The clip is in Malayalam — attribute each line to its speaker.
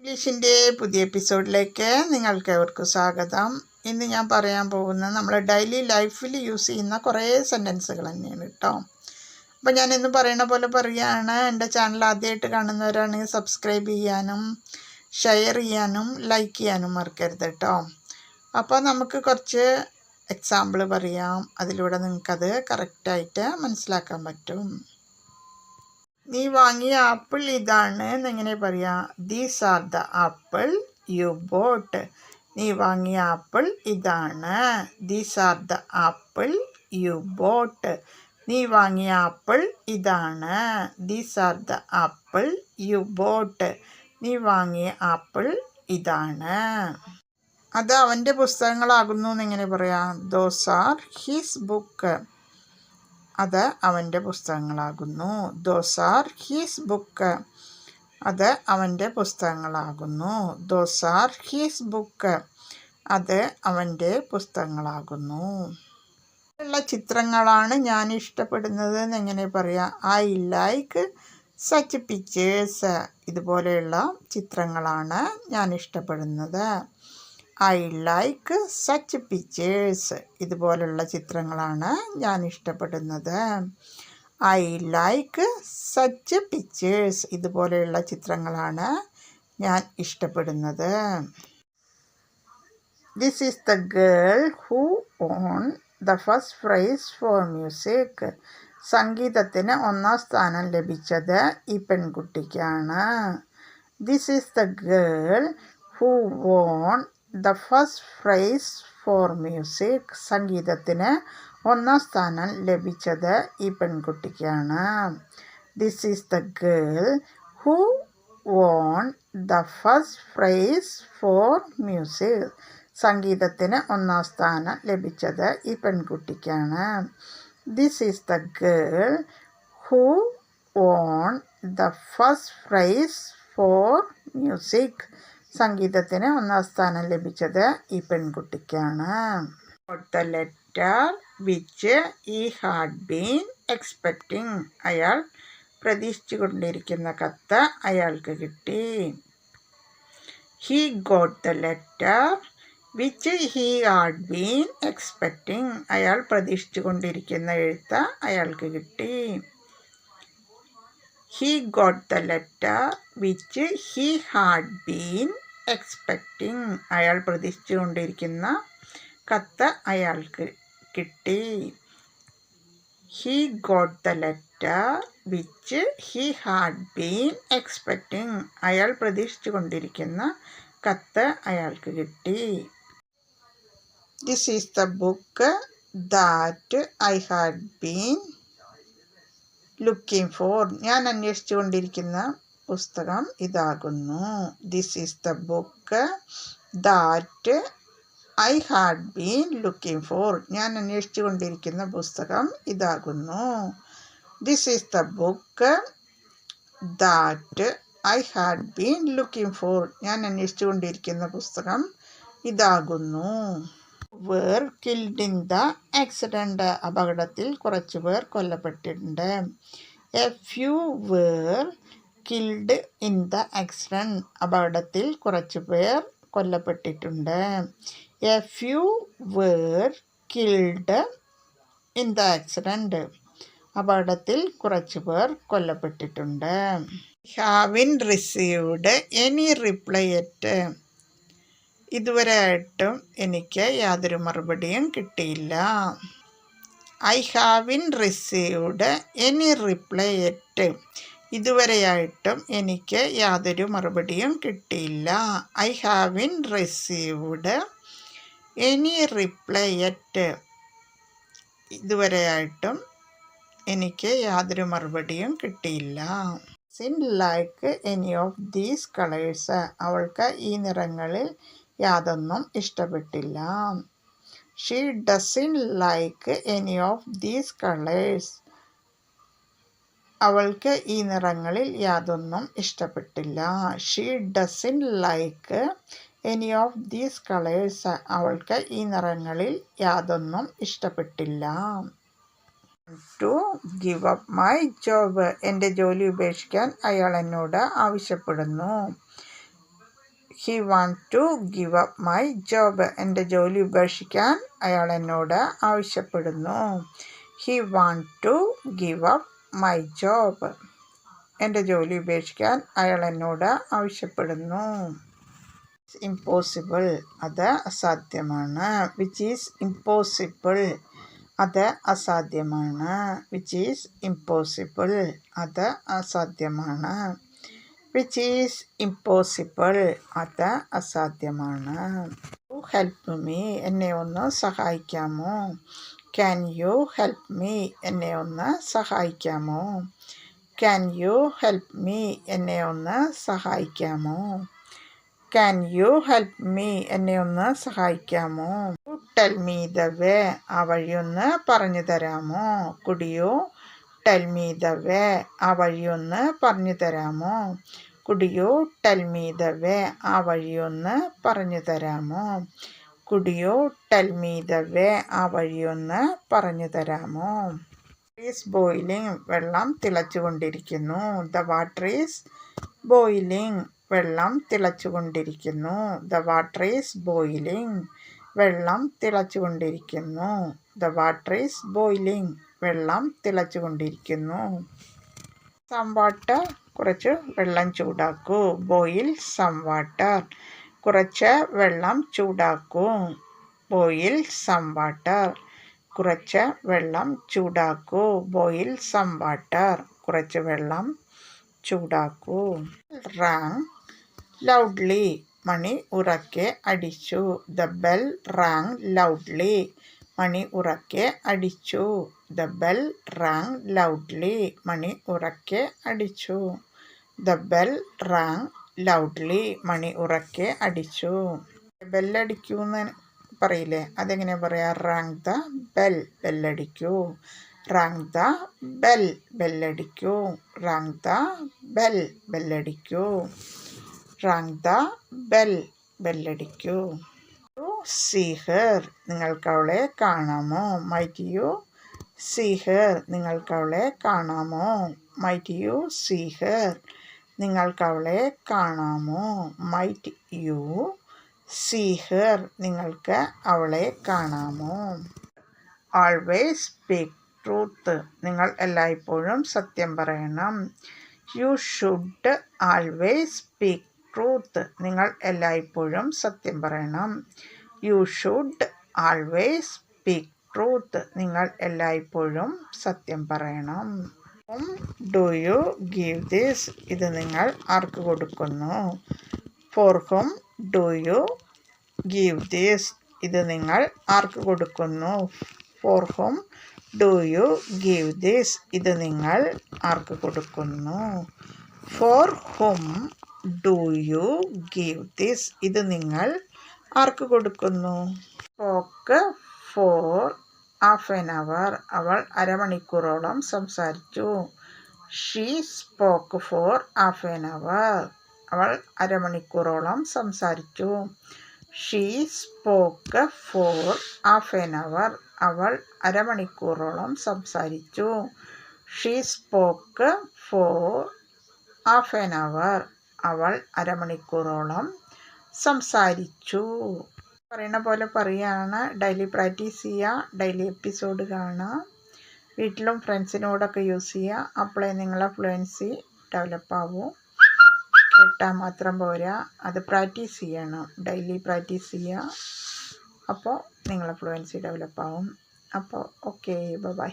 Speaker 1: ഇംഗ്ലീഷിന്റെ പുതിയ എപ്പിസോഡിലേക്ക് നിങ്ങൾക്ക് അവർക്ക് സ്വാഗതം. ഇന്ന് ഞാൻ പറയാൻ പോകുന്നത് നമ്മൾ ഡെയിലി ലൈഫിൽ യൂസ് ചെയ്യുന്ന കുറേ സെന്റൻസുകൾ തന്നെയാണ് കേട്ടോ. അപ്പോൾ ഞാൻ ഇന്ന് പറയുന്ന പോലെ പറയുകയാണ് എന്റെ ചാനൽ ആദ്യമായിട്ട് കാണുന്നവരാണെങ്കിൽ സബ്സ്ക്രൈബ് ചെയ്യാനും ഷെയർ ചെയ്യാനും ലൈക്ക് ചെയ്യാനും മറക്കരുത് കേട്ടോ. അപ്പോൾ നമുക്ക് കുറച്ച് എക്സാമ്പിൾ പറയാം. അതിലൂടെ നിങ്ങൾക്കത് കറക്റ്റായിട്ട് മനസ്സിലാക്കാൻ പറ്റും. നീ വാങ്ങിയ ആപ്പിൾ ഇതാണ് എന്നെങ്ങനെ പറയാം. These are the apple you bought. നീ വാങ്ങിയ ആപ്പിൾ ഇതാണ്. These are the apple you bought. നീ വാങ്ങിയ ആപ്പിൾ ഇതാണ്. These are the apple you bought. നീ വാങ്ങിയ ആപ്പിൾ ഇതാണ്. അത് അവന്റെ പുസ്തകങ്ങളാകുന്നു എന്നെങ്ങനെ പറയാം. Those are his book. അത് അവന്റെ പുസ്തകങ്ങളാകുന്നു. Those are his book. അത് അവന്റെ പുസ്തകങ്ങളാകുന്നു. Those are his book. അത് അവന്റെ പുസ്തകങ്ങളാകുന്നു. ഉള്ള ചിത്രങ്ങളാണ് ഞാൻ ഇഷ്ടപ്പെടുന്നത് എന്നെങ്ങനെ പറയാം. I like such pictures. ഇതുപോലെയുള്ള ചിത്രങ്ങളാണ് ഞാൻ ഇഷ്ടപ്പെടുന്നത്. I like such pictures. ഇതുപോലുള്ള ചിത്രങ്ങളാണ് ഞാൻ ഇഷ്ടപ്പെടുന്നത് ഐ ലൈക്ക് സച്ച് പിക്ചേഴ്സ്. ഇതുപോലെയുള്ള ചിത്രങ്ങളാണ് ഞാൻ ഇഷ്ടപ്പെടുന്നത്. This is the girl who won the first prize for music സംഗീതത്തിന് ഒന്നാം സ്ഥാനം ലഭിച്ചത് ഈ പെൺകുട്ടിക്കാണ്. This is the girl who won the first prize for music സംഗീതത്തിന് ഒന്നാം സ്ഥാനം ലഭിച്ചത് ഈ പെൺകുട്ടിക്കാണ്. This is the girl who won the first prize for music സംഗീതത്തിന് ഒന്നാം സ്ഥാനം ലഭിച്ചത് ഈ പെൺകുട്ടിക്കാണ്. This is the girl who won the first prize for music സംഗീതത്തിന് ഒന്നാം സ്ഥാനം ലഭിച്ചത് ഈ പെൺകുട്ടിക്കാണ്. അടുത്ത letter which he had been expecting അയാൾ പ്രതീക്ഷിച്ചു കൊണ്ടിരിക്കുന്ന കത്ത് അയാൾക്ക് കിട്ടി. He got the letter which he had been expecting അയാൾ പ്രതീക്ഷിച്ചു കൊണ്ടിരിക്കുന്ന എഴുത്ത് അയാൾക്ക് കിട്ടി. He got the letter which he had been expecting അയാൾ പ്രതീക്ഷിച്ചുകൊണ്ടിരിക്കുന്ന കത്ത് അയാൾക്ക് കിട്ടി. He got the letter which he had been expecting അയാൾ പ്രതീക്ഷിച്ചു കൊണ്ടിരിക്കുന്ന കത്ത് അയാൾക്ക് കിട്ടി. This is the book that I had been looking for ഞാൻ അന്വേഷിച്ചു കൊണ്ടിരിക്കുന്ന പുസ്തകം ഇതാകുന്നു. This is the book that I had been looking for ഞാൻ അന്വേഷിച്ചു കൊണ്ടിരിക്കുന്ന പുസ്തകം ഇതാകുന്നു. This is the book that I had been looking for ഞാൻ അന്വേഷിച്ചു കൊണ്ടിരിക്കുന്ന പുസ്തകം ഇതാകുന്നു. Were killed in the accident അപകടത്തിൽ കുറച്ച് പേർ കൊല്ലപ്പെട്ടിട്ടുണ്ട്. A few were killed in the accident അപകടത്തിൽ കുറച്ച് പേർ കൊല്ലപ്പെട്ടിട്ടുണ്ട്. A few were killed in the accident അപകടത്തിൽ കുറച്ച് പേർ കൊല്ലപ്പെട്ടിട്ടുണ്ട്. Haven't received any reply yet ഇതുവരെയായിട്ടും എനിക്ക് യാതൊരു മറുപടിയും കിട്ടിയില്ല. I haven't received any reply yet ഇതുവരെയായിട്ടും എനിക്ക് യാതൊരു മറുപടിയും കിട്ടിയില്ല. I haven't received any reply yet ഇതുവരെയായിട്ടും എനിക്ക് യാതൊരു മറുപടിയും കിട്ടിയില്ല. Sin like any of these colours അവൾക്ക് ഈ നിറങ്ങളിൽ യാതൊന്നും ഇഷ്ടപ്പെട്ടില്ല. She doesn't like any of these colours അവൾക്ക് ഈ നിറങ്ങളിൽ യാതൊന്നും ഇഷ്ടപ്പെട്ടില്ല. She doesn't like any of these colours അവൾക്ക് ഈ നിറങ്ങളിൽ യാതൊന്നും ഇഷ്ടപ്പെട്ടില്ല. To give up my job എന്റെ ജോലി ഉപേക്ഷിക്കാൻ അയാൾ എന്നോട് ആവശ്യപ്പെടുന്നു. He want to give up my job എന്റെ ജോലി ഉപേക്ഷിക്കാൻ അയാൾ എന്നോട് ആവശ്യപ്പെടുന്നു. He want to give up my job എന്റെ ജോലി ഉപേക്ഷിക്കാൻ അയാൾ എന്നോട് ആവശ്യപ്പെടുന്നു. ഇമ്പോസിബിൾ അത് അസാധ്യമാണ്. വിച്ച് ഈസ് ഇമ്പോസിബിൾ അത് അസാധ്യമാണ്. വിച്ച് ഈസ് ഇമ്പോസിബിൾ അത് അസാധ്യമാണ്. വിച്ച് ഈസ് ഇമ്പോസിബിൾ അത് അസാധ്യമാണ്. ഹെൽപ്പ് മീ എന്നെ ഒന്ന് സഹായിക്കാമോ? ക്യാൻ യു ഹെൽപ്പ് മീ എന്നെ ഒന്ന് സഹായിക്കാമോ? ക്യാൻ യു ഹെൽപ്പ് മീ എന്നെ ഒന്ന് സഹായിക്കാമോ? ക്യാൻ യു ഹെൽപ്പ് മീ എന്നെ ഒന്ന് സഹായിക്കാമോ? ടെൽ മീ ദ വേ ആ വഴിയൊന്ന് പറഞ്ഞു തരാമോ? Could you tell me the way ആ വഴിയൊന്ന് പറഞ്ഞു തരാമോ? Could you tell me the way ആ വഴിയൊന്ന് പറഞ്ഞു തരാമോ? Could you tell me the way ആ വഴിയൊന്ന് പറഞ്ഞു തരാമോ? ഈസ് ബോയിലിംഗ് വെള്ളം തിളച്ചുകൊണ്ടിരിക്കുന്നു. ദ വാട്ടർ ഈസ് ബോയിലിംഗ് വെള്ളം തിളച്ചുകൊണ്ടിരിക്കുന്നു. ദ വാട്ടർ ഈസ് ബോയിലിംഗ് വെള്ളം തിളച്ചുകൊണ്ടിരിക്കുന്നു. ദ വാട്ടർ ഈസ് ബോയിലിംഗ് വെള്ളം തിളച്ചുകൊണ്ടിരിക്കുന്നു. സം വാട്ടർ കുറച്ച് വെള്ളം ചൂടാക്കൂ. ബോയിൽ സം വാട്ടർ കുറച്ച് വെള്ളം ചൂടാക്കൂ. ബോയിൽ സം വാട്ടർ കുറച്ച് വെള്ളം ചൂടാക്കൂ. ബോയിൽ സം വാട്ടർ കുറച്ച് വെള്ളം ചൂടാക്കൂ. Rang loudly. മണി ഉറക്കെ അടിച്ചു. The bell rang loudly. മണി ഉറക്കെ അടിച്ചു. The bell rang loudly. മണി ഉറക്കെ അടിച്ചു. ദ ബെൽ റാങ് ലൗഡ്ലി മണി ഉറക്കെ അടിച്ചു. ബെല്ലടിക്കൂന്ന് പറയില്ലേ? അതെങ്ങനെ പറയാ? റാങ് ദ ബെൽ ബെല്ലടിക്കൂ. റാങ് ദ ബെൽ ബെല്ലടിക്കൂ. റാങ് ദ ബെൽ ബെല്ലടിക്കൂ. റാങ് ദ ബെൽ ബെല്ലടിക്കൂ. സീഹർ നിങ്ങൾക്ക് അവളെ കാണാമോ? മൈറ്റ് യു സീഹർ നിങ്ങൾക്ക് അവളെ കാണാമോ? മൈറ്റ് യു സീഹർ നിങ്ങൾക്ക് അവളെ കാണാമോ? മൈറ്റ് യു സീ ഹർ നിങ്ങൾക്ക് അവളെ കാണാമോ? ആൾവേസ് സ്പീക്ക് ട്രൂത്ത് നിങ്ങൾ എല്ലായ്പ്പോഴും സത്യം പറയണം. You should always speak truth നിങ്ങൾ എല്ലായ്പ്പോഴും സത്യം പറയണം. You should always speak truth നിങ്ങൾ എല്ലായ്പ്പോഴും സത്യം പറയണം. ഡു യു ഗീവ് ദിസ് ഇത് നിങ്ങൾ ആർക്ക് കൊടുക്കുന്നു? For whom do you give this ഇത് നിങ്ങൾ ആർക്ക് കൊടുക്കുന്നു? For whom do you give this ഇത് നിങ്ങൾ ആർക്ക് കൊടുക്കുന്നു? For whom do you give this ഇത് നിങ്ങൾ ആർക്ക് കൊടുക്കുന്നു? Spoke for half an hour അവൾ അരമണിക്കൂറോളം സംസാരിച്ചു. She spoke for half an hour അവൾ അരമണിക്കൂറോളം സംസാരിച്ചു. She spoke for half an hour അവൾ അരമണിക്കൂറോളം സംസാരിച്ചു. She spoke for half an hour അവൾ അരമണിക്കൂറോളം സംസാരിച്ചു. പറയുന്ന പോലെ പറയുകയാണ് ഡെയിലി പ്രാക്ടീസ് ചെയ്യുക ഡെയിലി എപ്പിസോഡ് കാണുക വീട്ടിലും ഫ്രണ്ട്സിനോടൊക്കെ യൂസ് ചെയ്യുക അപ്പോഴേ നിങ്ങളെ ഫ്ലുവൻസി ഡെവലപ്പ് ആവും. കേട്ടാൽ മാത്രം പോരാ. അത് പ്രാക്ടീസ് ചെയ്യണം. ഡെയിലി പ്രാക്ടീസ് ചെയ്യുക അപ്പോൾ നിങ്ങളെ ഫ്ലുവൻസി ഡെവലപ്പ് ആവും. അപ്പോൾ ഓക്കെ ബൈ